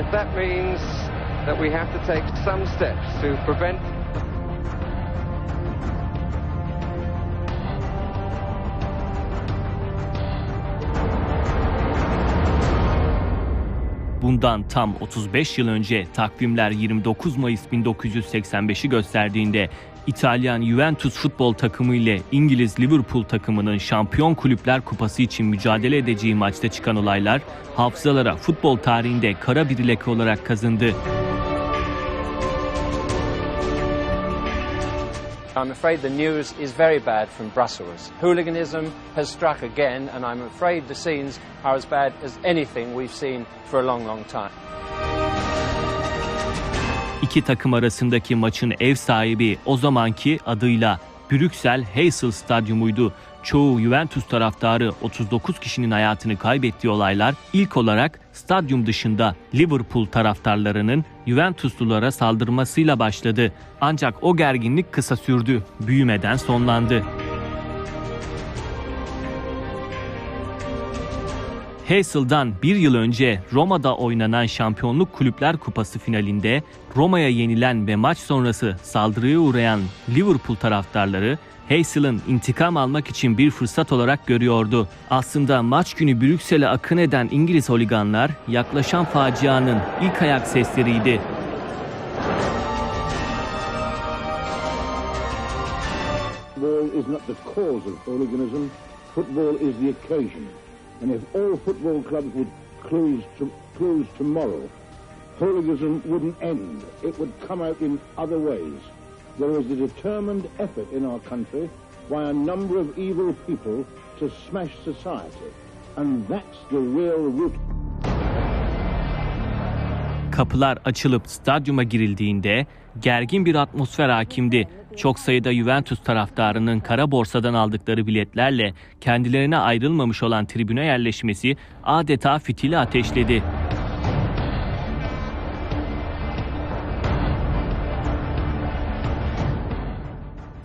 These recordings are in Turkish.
if that means that we have to take some steps to prevent Bundan tam 35 yıl önce takvimler 29 Mayıs 1985'i gösterdiğinde İtalyan Juventus futbol takımı ile İngiliz Liverpool takımının Şampiyon Kulüpler Kupası için mücadele edeceği maçta çıkan olaylar hafızalara futbol tarihinde kara bir leke olarak kazındı. I'm afraid the news is very bad from Brussels. Hooliganism has struck again, and I'm afraid the scenes are as bad as anything we've seen for a long, long time. İki takım arasındaki maçın ev sahibi o zamanki adıyla Brüksel Heysel Stadyumuydu. Çoğu Juventus taraftarı 39 kişinin hayatını kaybettiği olaylar ilk olarak stadyum dışında Liverpool taraftarlarının Juventuslulara saldırmasıyla başladı. Ancak o gerginlik kısa sürdü, büyümeden sonlandı. Hazel'dan bir yıl önce Roma'da oynanan Şampiyonluk Kulüpler Kupası finalinde Roma'ya yenilen ve maç sonrası saldırıya uğrayan Liverpool taraftarları Hazel'ın intikam almak için bir fırsat olarak görüyordu. Aslında maç günü Brüksel'e akın eden İngiliz holiganlar yaklaşan facianın ilk ayak sesleriydi. Football is not the cause of hooliganism, football is the occasion. And if all football clubs would close, to, close tomorrow, hooliganism wouldn't end. It would come out in other ways. There is a determined effort in our country by a number of evil people to smash society. And that's the real root Kapılar açılıp stadyuma girildiğinde gergin bir atmosfer hakimdi. Çok sayıda Juventus taraftarının kara borsadan aldıkları biletlerle kendilerine ayrılmamış olan tribüne yerleşmesi adeta fitili ateşledi.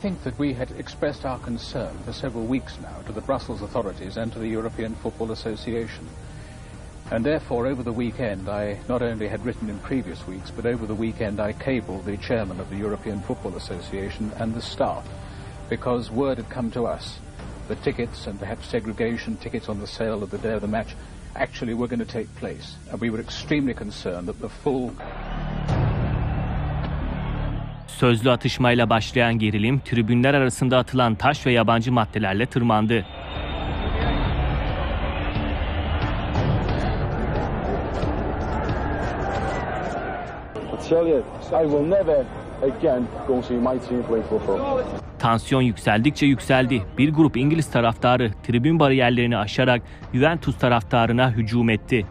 Think that we had expressed our concern for several weeks now to the Brussels authorities and to the European Football Association. And therefore, over the weekend, I not only had written in previous weeks, but over the weekend I cabled the chairman of the European Football Association and the staff, because word had come to us that tickets and perhaps segregation tickets on the sale of the day of the match actually were going to take place. And we were extremely concerned that the full Sözlü atışmayla başlayan gerilim tribünler arasında atılan taş ve yabancı maddelerle tırmandı. Tansiyon yükseldikçe yükseldi. Bir grup İngiliz taraftarı tribün bariyerlerini aşarak Juventus taraftarına hücum etti.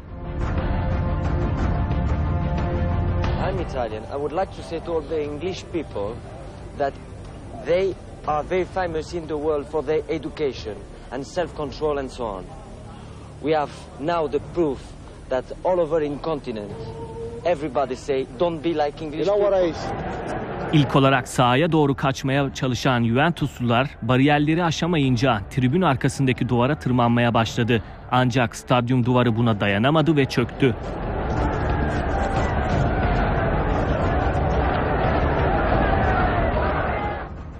Italian. I would like to say to all the English people that they are very famous in the world for their education and self-control and so on. We have now the proof that all over in continent, everybody say, don't be like English You know what people. I İlk olarak sahaya doğru kaçmaya çalışan Juventuslular bariyerleri aşamayınca tribün arkasındaki duvara tırmanmaya başladı. Ancak stadyum duvarı buna dayanamadı ve çöktü.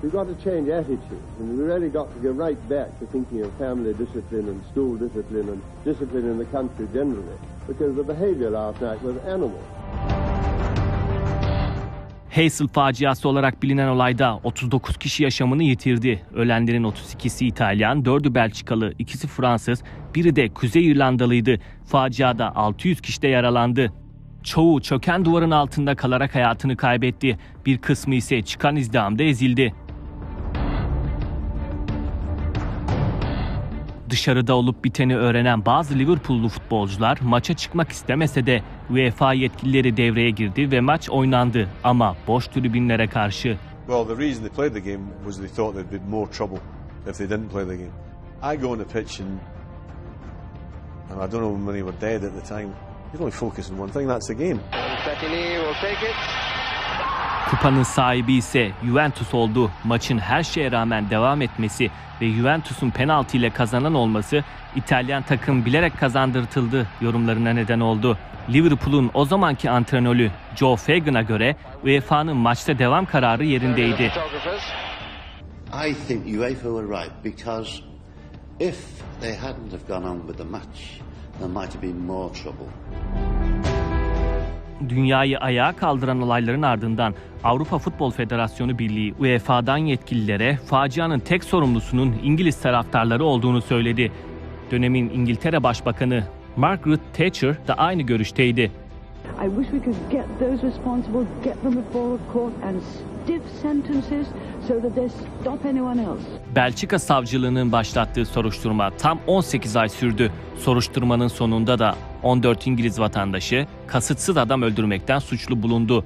We've got to change attitudes, and we really got to go right back to thinking of family discipline and school discipline and discipline in the country generally, because the behaviour last night was animal. Hazel faciası olarak bilinen olayda 39 kişi yaşamını yitirdi. Ölenlerin 32'si İtalyan, 4'ü Belçikalı, ikisi Fransız, biri de Kuzey İrlandalıydı. Faciada 600 kişi de yaralandı. Çoğu çöken duvarın altında kalarak hayatını kaybetti. Bir kısmı ise çıkan izdihamda ezildi. Dışarıda olup biteni öğrenen bazı Liverpool'lu futbolcular maça çıkmak istemese de UEFA yetkilileri devreye girdi ve maç oynandı ama boş tribünlere karşı. Well, the reason they played the game was they thought there'd be more trouble if they didn't play the game. I go on the pitch and, and I don't know how many were dead at the time. You can only focus on one thing, that's the game. Secchini will take it. Kupanın sahibi ise Juventus oldu. Maçın her şeye rağmen devam etmesi ve Juventus'un penaltı ile kazanan olması İtalyan takım bilerek kazandırtıldı yorumlarına neden oldu. Liverpool'un o zamanki antrenörü Joe Fagan'a göre UEFA'nın maçta devam kararı yerindeydi. I think UEFA were right because if they hadn't have gone on with the match, there might have been more trouble. Dünyayı ayağa kaldıran olayların ardından Avrupa Futbol Federasyonu Birliği UEFA'dan yetkililere facianın tek sorumlusunun İngiliz taraftarları olduğunu söyledi. Dönemin İngiltere Başbakanı Margaret Thatcher da aynı görüşteydi. I wish we could get those responsible, get them before court and stiff sentences so that they stop anyone else. Belçika savcılığının başlattığı soruşturma tam 18 ay sürdü. Soruşturmanın sonunda da 14 İngiliz vatandaşı kasıtsız adam öldürmekten suçlu bulundu.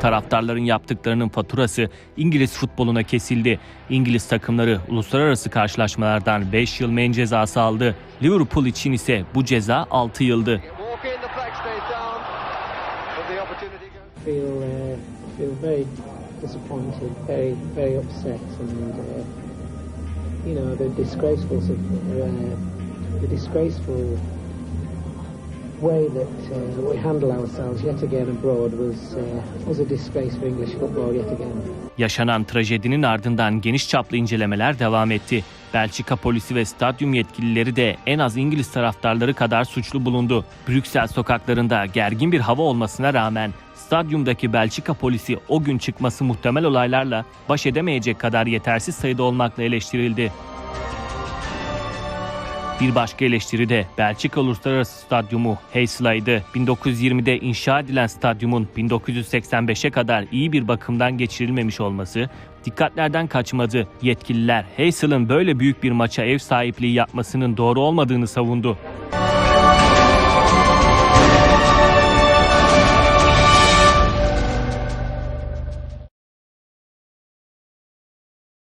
Taraftarların yaptıklarının faturası İngiliz futboluna kesildi. İngiliz takımları uluslararası karşılaşmalardan 5 yıl men cezası aldı. Liverpool için ise bu ceza 6 yıldı. feel uh, feel very disappointed, very very upset, and uh, you know the disgraceful sort of, uh, the disgraceful way that uh, we handle ourselves yet again abroad was uh, was a disgrace for English football yet again. Yaşanan trajedinin ardından geniş çaplı incelemeler devam etti. Belçika polisi ve stadyum yetkilileri de en az İngiliz taraftarları kadar suçlu bulundu. Brüksel sokaklarında gergin bir hava olmasına rağmen stadyumdaki Belçika polisi o gün çıkması muhtemel olaylarla baş edemeyecek kadar yetersiz sayıda olmakla eleştirildi. Bir başka eleştiri de Belçika Uluslararası Stadyumu Heisla'ydı. 1920'de inşa edilen stadyumun 1985'e kadar iyi bir bakımdan geçirilmemiş olması dikkatlerden kaçmadı. Yetkililer Heisla'nın böyle büyük bir maça ev sahipliği yapmasının doğru olmadığını savundu.